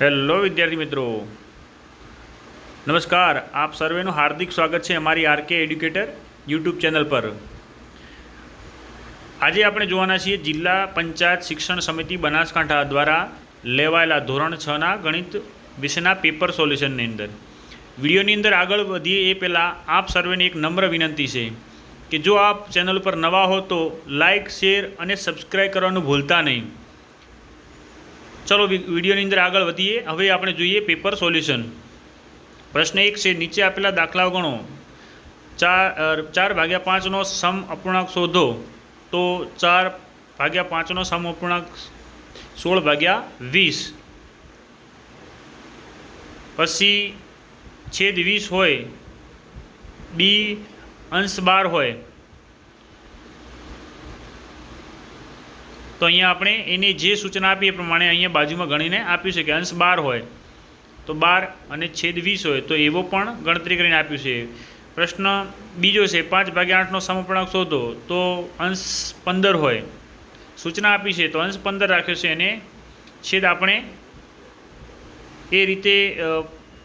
Hello વિદ્યાર્થી મિત્રો. નમસ્કાર. આપ સર્વેનું હાર્દિક સ્વાગત છે અમારી આરકે એડ્યુકેટર યુટ્યુબ ચેનલ પર. આજે આપણે જોવાના છીએ જિલ્લા પંચાયત શિક્ષણ સમિતિ બનાસકાંઠા દ્વારા લેવાયેલા ધોરણ છના ગણિત વિશેના પેપર સોલ્યુશનની અંદર. વિડીયોની અંદર આગળ વધીએ એ પહેલાં આપ સર્વેની એક નમ્ર વિનંતી છે કે જો આપ ચેનલ પર નવા હો તો લાઇક શેર અને સબસ્ક્રાઈબ કરવાનું ભૂલતા નહીં. ચલો વિડીયોની અંદર આગળ વધીએ. હવે આપણે જોઈએ પેપર સોલ્યુશન પ્રશ્ન એક છે, નીચે આપેલા દાખલાઓ ગણો. ચાર ચાર ભાગ્યા પાંચનો સમ અપૂર્ણાંક શોધો. તો ચાર ભાગ્યા પાંચનો સમ અપૂર્ણાંક સોળ ભાગ્યા વીસ. પછી છેદ વીસ હોય. બી અંશ બાર હોય. તો અહીંયા આપણે એની જે સૂચના આપી એ પ્રમાણે અહીંયા બાજુમાં ગણીને આપ્યું છે કે અંશ બાર હોય, તો બાર અને છેદ વીસ હોય, તો એવો પણ ગણતરી કરીને આપ્યું છે. પ્રશ્ન બીજો છે, પાંચ ભાગ્યા આઠનો સમપૂર્ણાંક શોધો, તો અંશ પંદર હોય. સૂચના આપી છે, તો અંશ પંદર રાખ્યો છે અને છેદ આપણે એ રીતે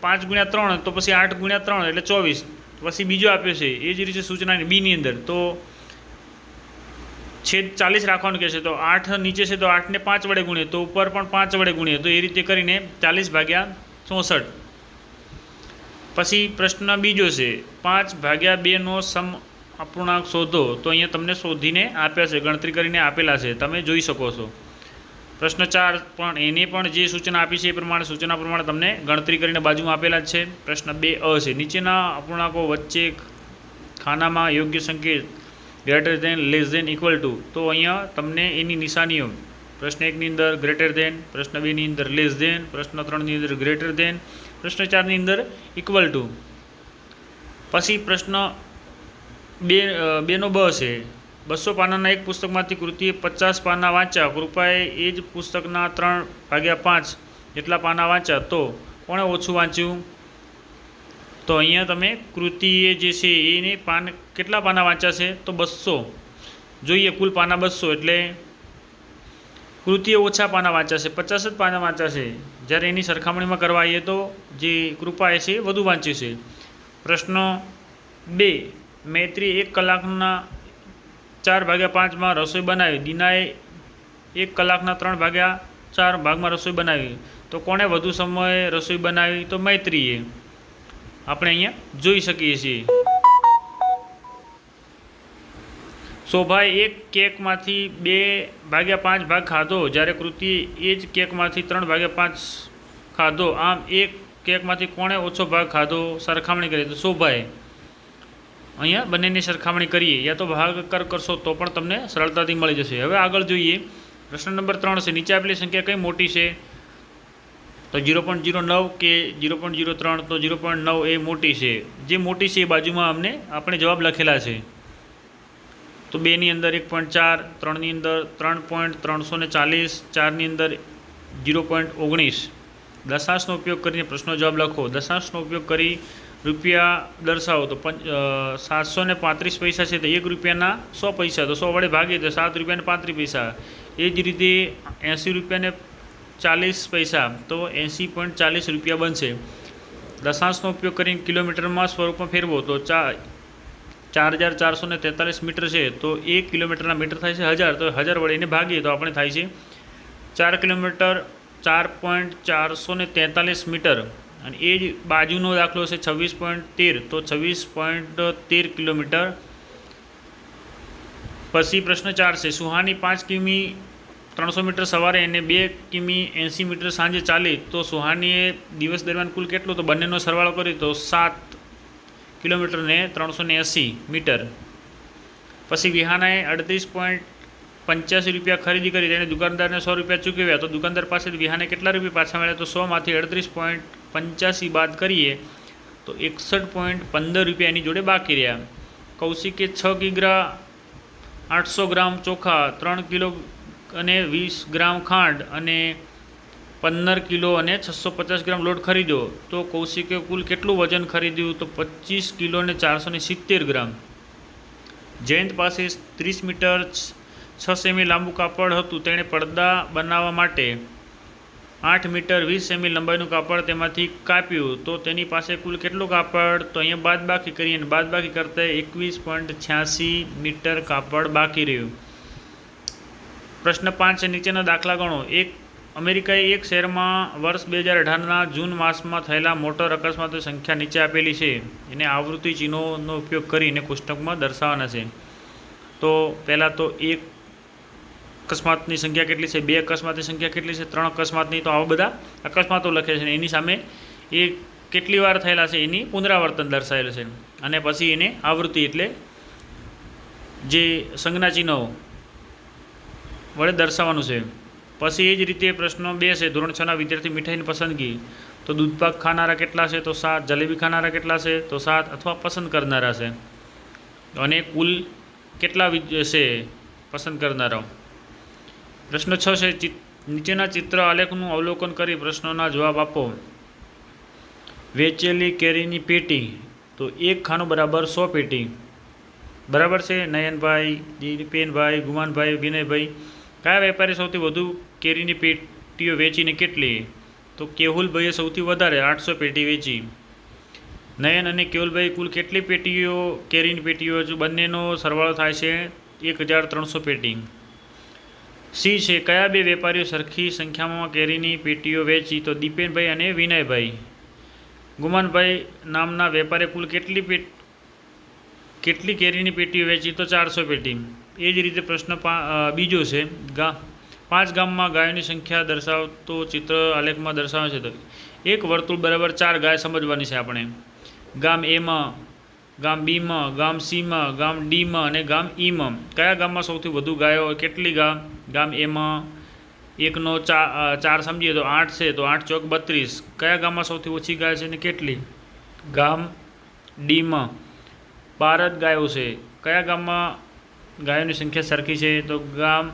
પાંચ ગુણ્યા ત્રણ, તો પછી આઠ ગુણ્યા ત્રણ એટલે ચોવીસ. પછી બીજો આપ્યો છે, એ જ રીતે સૂચના બીની અંદર. તો છેદ ચાલીસ રાખવાનું કહેશે તો આઠ નીચે છે તો આઠને પાંચ વડે ગુણીએ તો ઉપર પણ પાંચ વડે ગુણીએ તો એ રીતે કરીને ચાલીસ ભાગ્યા ચોસઠ. પછી પ્રશ્ન બીજો છે, પાંચ ભાગ્યા બેનો સમ અપૂર્ણાંક શોધો તો અહીંયા તમને શોધીને આપ્યા છે, ગણતરી કરીને આપેલા છે, તમે જોઈ શકો છો. પ્રશ્ન ચાર પણ એને પણ જે સૂચના આપી છે એ પ્રમાણે, સૂચના પ્રમાણે તમને ગણતરી કરીને બાજુમાં આપેલા જ છે. પ્રશ્ન બે અ છે, નીચેના અપૂર્ણાંકો વચ્ચે ખાનામાં યોગ્ય સંકેત greater than less than equal to તો અહીંયા તમને એની નિશાનીઓ. પ્રશ્ન એકની અંદર ગ્રેટર ધેન પ્રશ્ન બેની અંદર લેસ ધેન પ્રશ્ન ત્રણની અંદર ગ્રેટર ધેન પ્રશ્ન ચારની અંદર ઇક્વલ ટુ પછી પ્રશ્ન બે બેનો બ છે. બસો પાનાના એક પુસ્તકમાંથી કૃતિએ પચાસ પાના વાંચ્યા. કૃપાએ એ જ પુસ્તકના ત્રણ ભાગ્યા પાંચ જેટલા પાના વાંચ્યા. તો કોણે ઓછું વાંચ્યું? તો અહીંયા તમે કૃતિએ જે છે એને પાન કેટલા પાના વાંચ્યા છે? તો બસો. જોઈએ, કુલ પાના બસો એટલે કૃતિએ ઓછા પાના વાંચ્યા છે. પચાસ જ પાના વાંચ્યા છે. જ્યારે એની સરખામણીમાં કરવા આવીએ તો જે કૃપાએ છે વધુ વાંચ્યું છે. પ્રશ્ન બે, મૈત્રી એક કલાકના ચાર ભાગ્યા પાંચમાં રસોઈ બનાવી. દીનાએ એક કલાકના ત્રણ ભાગ્યા ચાર ભાગમાં રસોઈ બનાવી. તો કોણે વધુ સમયે રસોઈ બનાવી? તો મૈત્રીએ. આપણે અહીંયા જોઈ શકીએ છીએ. શોભાએ એક કેકમાંથી બે ભાગ્યા પાંચ ભાગ ખાધો. જ્યારે કૃતિએ એ જ કેકમાંથી ત્રણ ભાગ્યા પાંચ ખાધો. આમ એક કેકમાંથી કોણે ઓછો ભાગ ખાધો? સરખામણી કરી તો શોભાએ અહીંયા બંનેની સરખામણી કરીએ. યા તો ભાગાકાર કરશો તો પણ તમને સરળતાથી મળી જશે. હવે આગળ જોઈએ. પ્રશ્ન નંબર ત્રણ છે, નીચે આપેલી સંખ્યા કઈ મોટી છે? તો જીરો પોઈન્ટ ઝીરો નવ કે ઝીરો પોઈન્ટ ઝીરો ત્રણ તો ઝીરો પોઈન્ટ નવ એ મોટી છે. જે મોટી છે એ બાજુમાં અમને આપણે જવાબ લખેલા છે. તો બેની અંદર એક પોઈન્ટ ચાર, ત્રણની અંદર ત્રણ પોઈન્ટ ત્રણસો ને ચાલીસ, ચારની અંદર જીરો પોઈન્ટ ઓગણીસ. દશાંશનો ઉપયોગ કરીને પ્રશ્નો જવાબ લખો. દશાંશનો ઉપયોગ કરી રૂપિયા દર્શાવો. તો સાતસો ને પાંત્રીસ પૈસા છે તો એક રૂપિયાના સો પૈસા. તો સો વડે ભાગીએ તો સાત રૂપિયાને પાંત્રીસ પૈસા. એ જ રીતે એંસી રૂપિયાને ચાલીસ પૈસા, તો એંસી પોઈન્ટ ચાલીસ રૂપિયા બનશે. દશાંશનો ઉપયોગ કરીને કિલોમીટરમાં સ્વરૂપમાં ફેરવો, તો ચા ચાર હજાર ચારસો ને તેતાલીસ મીટર છે, તો એક કિલોમીટરના મીટર થાય છે હજાર, તો હજાર વડે એને ભાગીએ, તો આપણે થાય છે ચાર કિલોમીટર ચાર પોઈન્ટ ચારસો ને તેતાલીસ મીટર. અને એ જ બાજુનો દાખલો છે છવ્વીસ પોઈન્ટ તેર, તો છવ્વીસ પોઈન્ટ તેર કિલોમીટર. પછી પ્રશ્ન ચાર છે, સુહાની પાંચ કિમી ત્રણસો મીટર સવારે અને બે કિમી એંસી મીટર સાંજે ચાલી તો સુહાનીએ દિવસ દરમિયાન કુલ કેટલું? તો બંનેનો સરવાળો કરી તો સાત કિલોમીટરને ત્રણસો ને એંસી મીટર. પછી વિહાનાએ અડત્રીસ પોઈન્ટ પંચ્યાસી રૂપિયા ખરીદી કરી. તેણે દુકાનદારને સો રૂપિયા ચૂકવ્યા. તો દુકાનદાર પાસે વિહાને કેટલા રૂપિયા પાછા મળ્યા? તો સોમાંથી અડત્રીસ પોઈન્ટ પંચ્યાસી બાદ કરીએ તો એકસઠ પોઈન્ટ પંદર રૂપિયા એની જોડે બાકી રહ્યા. કૌશિકે છ કિગ્રા આઠસો ગ્રામ ચોખા, ત્રણ કિલો અને વીસ ગ્રામ ખાંડ અને પંદર કિલો અને છસો પચાસ ગ્રામ લોટ ખરીદ્યો. તો કૌશિકે કુલ કેટલું વજન ખરીદ્યું? તો પચીસ કિલો અને ચારસો ને સિત્તેર ગ્રામ. જયંત પાસે ત્રીસ મીટર છ સેમી લાંબુ કાપડ હતું. તેણે પડદા બનાવવા માટે આઠ મીટર વીસ સેમી લંબાઈનું કાપડ તેમાંથી કાપ્યું. તો તેની પાસે કુલ કેટલું કાપડ? તો અહીંયા બાદબાકી કરીએ અને બાદબાકી કરતાં એકવીસ પોઈન્ટ છ્યાસી મીટર કાપડ બાકી રહ્યું. પ્રશ્ન પાંચ નીચેના દાખલા ગણો. એક, અમેરિકાએ એક શહેરમાં વર્ષ બે હજાર અઢારના જૂન માસમાં થયેલા મોટર અકસ્માતોની સંખ્યા નીચે આપેલી છે. એને આવૃત્તિ ચિહ્નોનો ઉપયોગ કરીને કોષ્ટકમાં દર્શાવવાના છે. તો પહેલાં તો એક અકસ્માતની સંખ્યા કેટલી છે, બે અકસ્માતની સંખ્યા કેટલી છે, ત્રણ અકસ્માતની, તો આવા બધા અકસ્માતો લખે છે. એની સામે એ કેટલી વાર થયેલા છે, એની પુનરાવર્તન દર્શાવેલ છે. અને પછી એને આવૃત્તિ એટલે જે સંજ્ઞા ચિહ્નો વડે દર્શાવવાનું છે. પછી એ જ રીતે પ્રશ્નો બે છે. ધોરણ છના વિદ્યાર્થી મીઠાઈની પસંદગી. તો દૂધપાક ખાનારા કેટલા છે? તો સાત. જલેબી ખાનારા કેટલા છે? તો સાત અથવા પસંદ કરનારા છે. અને કુલ કેટલા છે? પસંદ કરનારાઓ. પ્રશ્ન છ છે. નીચેના ચિત્ર આલેખનું અવલોકન કરી પ્રશ્નોના જવાબ આપો. વેચેલી કેરીની પેટી. તો એક ખાનું બરાબર સો પેટી. બરાબર છે? નયનભાઈ દીપેનભાઈ ગુમાનભાઈ, વિનયભાઈ. કયા વેપારી સૌથી વધુ કેરીની પેટીઓ વેચીને કેટલી? તો કેહુલભાઈએ સૌથી વધારે આઠસો પેટી વેચી. નયન અને કેહુલભાઈ કુલ કેટલી પેટીઓ, કેરીની પેટીઓ? બંનેનો સરવાળો થાય છે? એક હજાર ત્રણસો પેટી. સી છે, કયા બે વેપારીઓ સરખી સંખ્યામાં કેરીની પેટીઓ વેચી? તો દીપેનભાઈ અને વિનયભાઈ. ગુમાનભાઈ નામના વેપારીએ કુલ કેટલી પેટ, કેટલી કેરીની પેટીઓ વેચી? તો ચારસો પેટી. એ જ રીતે પ્રશ્ન બીજો છે. ગા, પાંચ ગામમાં ગાયોની સંખ્યા દર્શાવતો ચિત્ર આલેખમાં દર્શાવે છે તો. એક વર્તુળ બરાબર ચાર ગાય સમજવાની છે આપણે. ગામ એમાં ગામ બીમાં ગામ સીમાં ગામ ડીમાં અને ગામ ઈમાં કયા ગામમાં સૌથી વધુ ગાયો કેટલી ગામ ગામ એમાં એકનો ચા ચાર સમજીએ તો આઠ છે, તો આઠ ચોક બત્રીસ. કયા ગામમાં સૌથી ઓછી ગાય છે અને કેટલી? ગામ ડીમાં બાર જ ગાયો છે. કયા ગામમાં ગાયોની સંખ્યા સરખી છે તો ગામ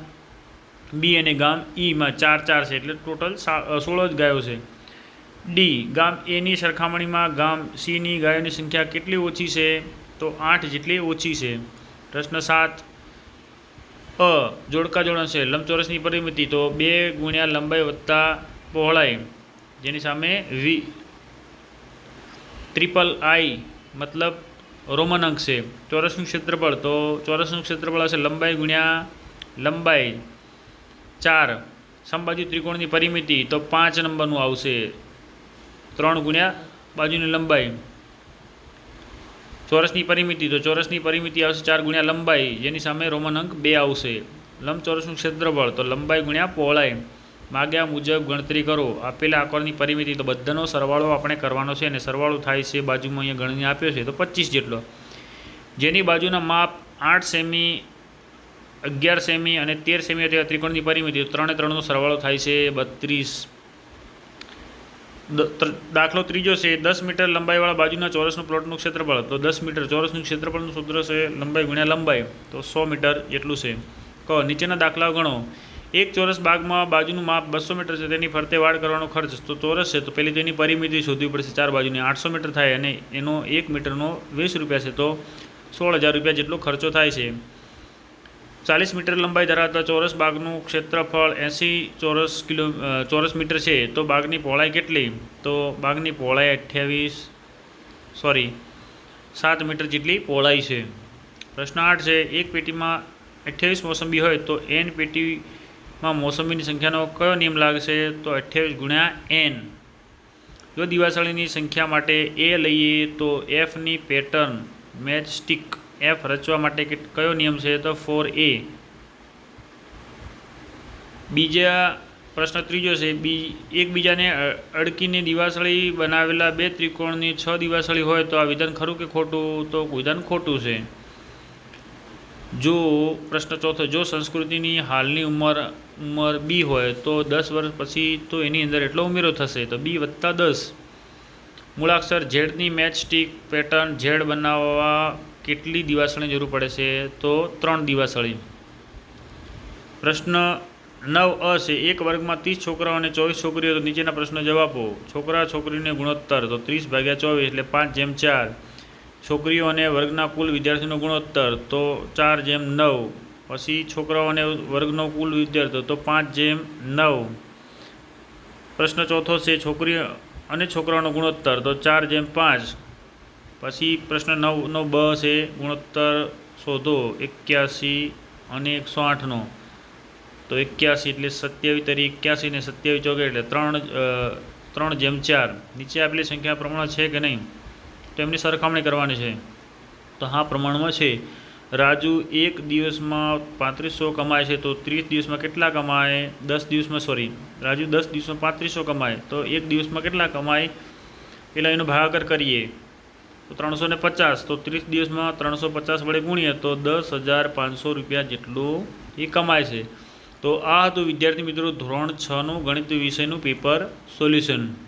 બી અને ગામ ઈમાં ચાર ચાર છે એટલે ટોટલ સોળ જ ગાયો છે. ડી ગામ એની સરખામણીમાં ગામ સીની ગાયોની સંખ્યા કેટલી ઓછી છે? તો આઠ જેટલી ઓછી છે. પ્રશ્ન સાત, અ, જોડકા જોડણ છે, લંબચોરસની પરિમિતિ તો બે ગુણ્યા લંબાઈ વત્તા પહોળાઈ, જેની સામે વી ટ્રિપલ આઈ મતલબ રોમન અંક છે. ચોરસનું ક્ષેત્રફળ, તો ચોરસનું ક્ષેત્રફળ હશે લંબાઈ ગુણ્યા લંબાઈ ચાર. સમબાજુ ત્રિકોણની પરિમિતિ, તો પાંચ નંબરનું આવશે. ત્રણ ગુણ્યા બાજુની લંબાઈ. ચોરસની પરિમિતિ, તો ચોરસની પરિમિતિ આવશે ચાર ગુણ્યા લંબાઈ. જેની સામે રોમન અંક બે આવશે. લંબચોરસનું ક્ષેત્રફળ, તો લંબાઈ ગુણ્યા પહોળાઈ. માગ્યા મુજબ ગણતરી કરો. આપેલા આકારની પરિમિતિ તો બધાનો સરવાળો આપણે કરવાનો છે અને સરવાળો થાય છે બાજુમાં અહીંયા ગણને આપ્યો છે તો પચીસ જેટલો. જેની બાજુના માપ આઠ સેમી, અગિયાર સેમી અને તેર સેમી અથવા ત્રિકોણની પરિમિતિ ત્રણે ત્રણનો સરવાળો થાય છે બત્રીસ. દાખલો ત્રીજો છે દસ મીટર લંબાઈવાળા બાજુના ચોરસનું પ્લોટનું ક્ષેત્રફળ તો દસ મીટર ચોરસનું ક્ષેત્રફળનું સૂત્ર છે લંબાઈ ગુણ્યા લંબાઈ તો સો મીટર જેટલું છે. કહો નીચેના દાખલાઓ ગણો. એક ચોરસ બાગમાં બાજુનું માપ બસો મીટર છે, તેની ફરતે વાડ કરવાનો ખર્ચ તો ચોરસ છે, તો પહેલી તેની પરિમિતિ શોધવી પડશે ચાર બાજુની. આઠસો મીટર થાય અને એનો એક મીટરનો વીસ રૂપિયા છે, તો સોળ હજાર રૂપિયા જેટલો ખર્ચો થાય છે. ચાલીસ મીટર લંબાઈ ધરાવતા ચોરસ બાગનું ક્ષેત્રફળ એંસી ચોરસ કિલો ચોરસ મીટર છે, તો બાગની પહોળાઈ કેટલી? તો બાગની પહોળાઈ અઠ્યાવીસ, સોરી, સાત મીટર જેટલી પહોળાઈ છે. પ્રશ્ન આઠ છે, એક પેટીમાં અઠ્યાવીસ મોસંબી હોય તો એન પેટીમાં મોસમીની સંખ્યાનો કયો નિયમ લાગશે તો અઠ્યાવીસ ગુણ્યા એન. જો દિવાસળીની સંખ્યા માટે એ લઈએ તો એફની પેટર્ન મેચ સ્ટિક એફ રચવા માટે કયો નિયમ છે? તો ફોર એ બીજા પ્રશ્ન ત્રીજો છે, બી, એકબીજાને અડકીને દિવાસળી બનાવેલા બે ત્રિકોણની છ દિવાસળી હોય તો આ વિધાન ખરું કે ખોટું? તો વિધાન ખોટું છે. જો પ્રશ્ન ચોથો, જો સંસ્કૃતિની હાલની ઉંમર ઉંમર બી હોય, તો દસ વર્ષ પછી તો એની અંદર એટલો ઉમેરો થશે. તો બી વત્તા દસ. મૂળાક્ષર ઝેડની મેચ સ્ટિક પેટર્ન ઝેડ બનાવવા કેટલી દિવાસળીની જરૂર પડે છે? તો ત્રણ દિવાસળી. પ્રશ્ન નવ અ છે, એક વર્ગમાં ત્રીસ છોકરાઓ અને ચોવીસ છોકરીઓ, તો નીચેના પ્રશ્નો જવાબો છોકરા છોકરીને ગુણોત્તર, તો ત્રીસ ભાગ્યા ચોવીસ એટલે પાંચ જેમ ચાર. છોકરીઓ અને વર્ગના કુલ વિદ્યાર્થીનો ગુણોત્તર, તો ચાર જેમ નવ. પછી છોકરાઓ અને વર્ગનો કુલ વિદ્યાર્થીઓ, તો પાંચ જેમ નવ. પ્રશ્ન ચોથો છે, છોકરી અને છોકરાઓનો ગુણોત્તર, તો ચાર જેમ પાંચ. પછી પ્રશ્ન નવનો બ છે, ગુણોત્તર શોધો, એક્યાસી અને એકસો આઠનો. તો એક્યાસી એટલે સત્યાવીસ તરી એક્યાસી ને સત્યાવીસ ચોકે એટલે ત્રણ ત્રણ જેમ ચાર. નીચે આપેલી સંખ્યા પ્રમાણ છે કે નહીં? તો એમની સરખામણી કરવાની છે. તો હા, પ્રમાણમાં છે. રાજુ એક દિવસમાં પાંત્રીસો કમાય છે, તો ત્રીસ દિવસમાં કેટલા કમાય? દસ દિવસમાં સોરી રાજુ દસ દિવસમાં પાંત્રીસો કમાય, તો એક દિવસમાં કેટલા કમાય? પેલા એનો ભાગાકાર કરીએ. તો ત્રણસો ને પચાસ, તો ત્રીસ દિવસમાં ત્રણસો પચાસ વડે ગુણીએ, તો દસ હજાર પાંચસો રૂપિયા જેટલું એ કમાય છે. તો આ હતું વિદ્યાર્થી મિત્રો ધોરણ છનું ગણિત વિષયનું પેપર સોલ્યુશન.